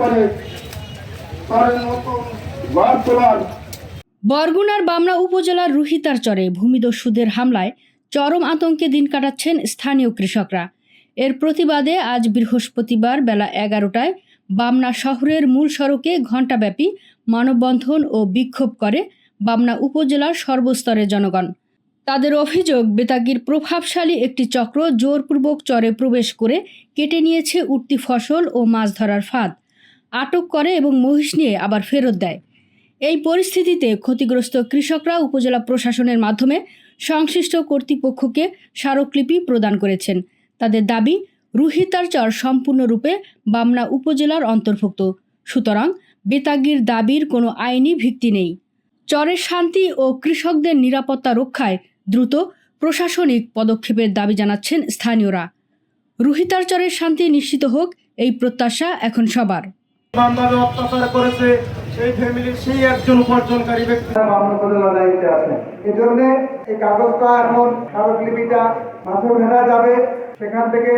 করে বরগুনার বামনা উপজেলার রুহিতার চরে ভূমিদস্যুদের হামলায় চরম আতঙ্কে দিন কাটাচ্ছেন স্থানীয় কৃষকরা। এর প্রতিবাদে আজ বৃহস্পতিবার বেলা এগারোটায় বামনা শহরের মূল সড়কে ঘণ্টাব্যাপী মানববন্ধন ও বিক্ষোভ করে বামনা উপজেলার সর্বস্তরের জনগণ। তাদের অভিযোগ, বেতাগির প্রভাবশালী একটি চক্র জোরপূর্বক চরে প্রবেশ করে কেটে নিয়েছে উঠতি ফসল ও মাছ ধরার ফাঁদ। আটক করে এবং মহিষ নিয়ে আবার ফেরত দেয়। এই পরিস্থিতিতে ক্ষতিগ্রস্ত কৃষকরা উপজেলা প্রশাসনের মাধ্যমে সংশ্লিষ্ট কর্তৃপক্ষকে স্মারকলিপি প্রদান করেছেন। তাদের দাবি রুহিতার চর সম্পূর্ণরূপে বামনা উপজেলার অন্তর্ভুক্ত। সুতরাং বেতাগির দাবির কোনো আইনি ভিত্তি নেই। চরের শান্তি ও কৃষকদের নিরাপত্তা রক্ষায় দ্রুত প্রশাসনিক পদক্ষেপের দাবি জানাচ্ছেন স্থানীয়রা। রুহিতার চরের শান্তি নিশ্চিত হোক, এই প্রত্যাশা এখন সবার। অত্যাচার করেছে ফ্যামিলির সেই একজন উপার্জনকারী ব্যক্তি। মামলা আছে এই জন্য এই কাগজটা এখন ঘেরা যাবে। সেখান থেকে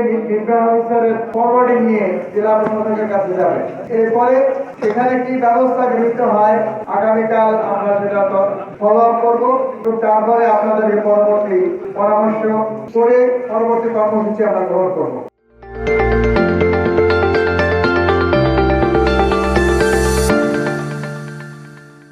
অফিসারের ফরওয়ার্ডিং নিয়ে জেলা প্রশাসকের কাছে যাবে। এরপরে সেখানে কি ব্যবস্থা গৃহীত হয়, আগামীকাল আমরা সেটা ফলো আপ করব। তারপরে আপনাদের পরবর্তী পরামর্শ করে পরবর্তী কর্মসূচি আমরা গ্রহণ করব।